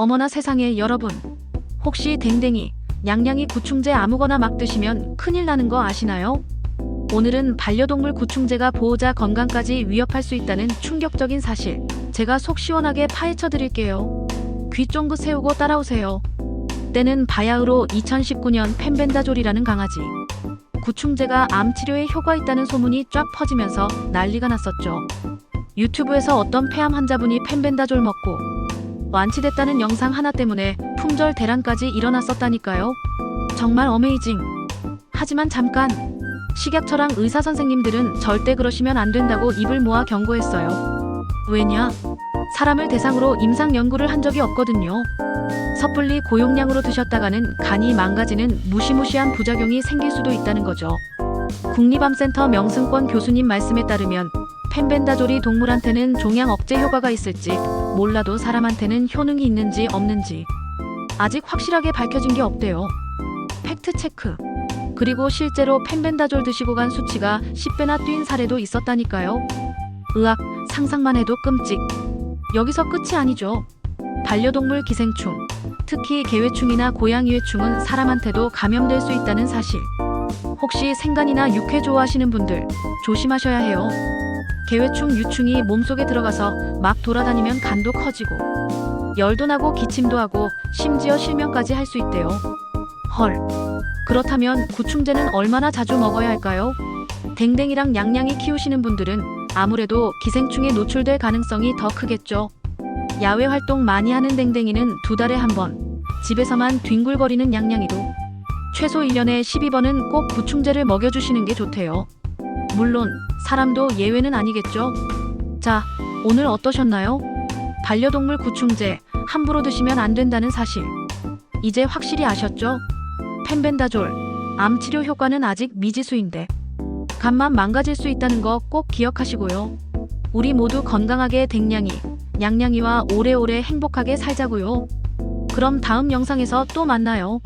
어머나 세상에 여러분. 혹시 댕댕이, 냥냥이 구충제 아무거나 막 드시면 큰일 나는 거 아시나요? 오늘은 반려동물 구충제가 보호자 건강까지 위협할 수 있다는 충격적인 사실. 제가 속 시원하게 파헤쳐 드릴게요. 귀 쫑긋 세우고 따라오세요. 때는 바야흐로 2019년 펜벤다졸이라는 강아지. 구충제가 암 치료에 효과 있다는 소문이 쫙 퍼지면서 난리가 났었죠. 유튜브에서 어떤 폐암 환자분이 펜벤다졸 먹고 완치됐다는 영상 하나 때문에 품절 대란까지 일어났었다니까요. 정말 어메이징. 하지만 잠깐. 식약처랑 의사 선생님들은 절대 그러시면 안 된다고 입을 모아 경고했어요. 왜냐? 사람을 대상으로 임상 연구를 한 적이 없거든요. 섣불리 고용량으로 드셨다가는 간이 망가지는 무시무시한 부작용이 생길 수도 있다는 거죠. 국립암센터 명승권 교수님 말씀에 따르면 펜벤다졸이 동물한테는 종양 억제 효과가 있을지 몰라도 사람한테는 효능이 있는지 없는지 아직 확실하게 밝혀진 게 없대요. 팩트 체크. 그리고 실제로 펜벤다졸 드시고 간 수치가 10배나 뛴 사례도 있었다니까요. 의학 상상만 해도 끔찍. 여기서 끝이 아니죠. 반려동물 기생충, 특히 개회충이나 고양이회충은 사람한테도 감염될 수 있다는 사실. 혹시 생간이나 육회 좋아하시는 분들 조심하셔야 해요. 개회충 유충이 몸속에 들어가서 막 돌아다니면 간도 커지고 열도 나고 기침도 하고 심지어 실명까지 할 수 있대요. 헐. 그렇다면 구충제는 얼마나 자주 먹어야 할까요? 댕댕이랑 냥냥이 키우시는 분들은 아무래도 기생충에 노출될 가능성이 더 크겠죠. 야외 활동 많이 하는 댕댕이는 두 달에 한 번, 집에서만 뒹굴거리는 냥냥이도 최소 1년에 12번은 꼭 구충제를 먹여주시는 게 좋대요. 물론 사람도 예외는 아니겠죠. 자, 오늘 어떠셨나요? 반려동물 구충제 함부로 드시면 안 된다는 사실. 이제 확실히 아셨죠? 펜벤다졸, 암 치료 효과는 아직 미지수인데 간만 망가질 수 있다는 거 꼭 기억하시고요. 우리 모두 건강하게 댕냥이, 냥냥이와 오래오래 행복하게 살자고요. 그럼 다음 영상에서 또 만나요.